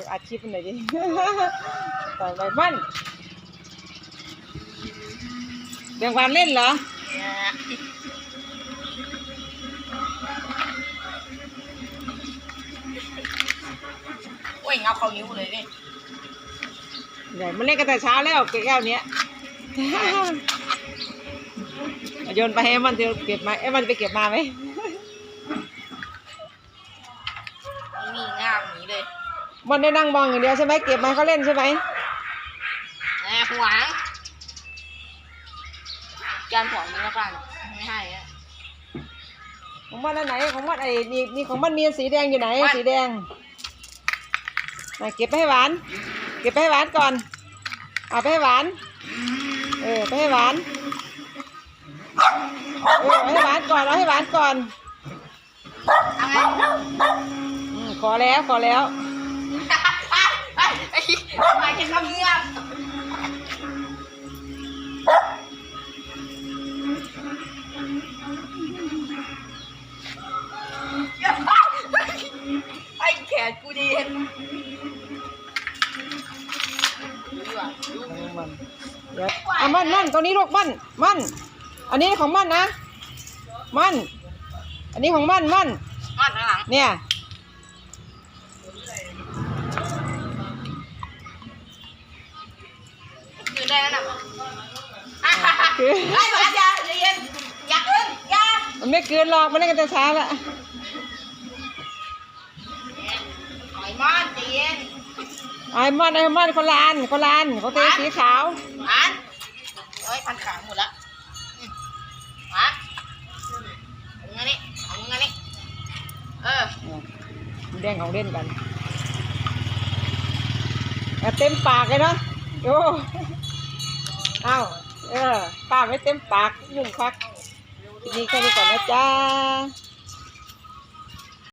เอาอาชีพหน่อยดิต่อยใบมันเบี่ยงบานเล่นเหรอโอ้ยเงาเขานิ้วเลยนี่เดี๋ยวมันเล่นกันแต่เช้าแล้วแก้วเนี้ยโยนไปให้มันเดี๋ยวเก็บมาเอ้มันไปเก็บมาไหม มันได้นั่งมองอย่างเดียวใช่ไหมเก็บมาให้เขาเล่นใช่ไหมแหมหวงการหวงนี่แล้วกันไม่ให้อะของมันอันไหนของมันไอ้นี่นี่ของมันมีสีแดงอยู่ไหนมันสีแดงไหนเก็บไปให้หวาน เก็บไปให้หวานก่อนเอาไปให้หวาน เออไปให้หวานเออเอาให้หวานก่อนเอาให้หวานก่อนเอาไงอืมขอแล้วขอแล้ว ไอ้ไอ้ทำไมจะทำเงียบไอ้แขนกูดีดูดีว่ะดูมันเดี๋ยวอะมันมันตรงนี้ลูกมันมัน อันนี้ของมันนะ มัน อันนี้ของมันมันมัดข้างหลังเนี่ย คือไอ้บ้าอย่าเรียนอย่าขึ้นอย่ามันไม่เกินหรอกมันเล่นกันแต่เช้าละหอยมอนใจเย็นไอ้มันไอ้มันคนละอันคนละอันเขาเตะสีขาวอันเฮ้ยพันขาหมดละอืมมาเอามึงอันนี้เอามึงอันนี้เออแย่งของเล่นกันเอาเต็มปากเลยเนาะโอ้เอา เออปากไม่เต็มปากยุ่งคักทีนี้แค่นี้ก่อนนะจ้า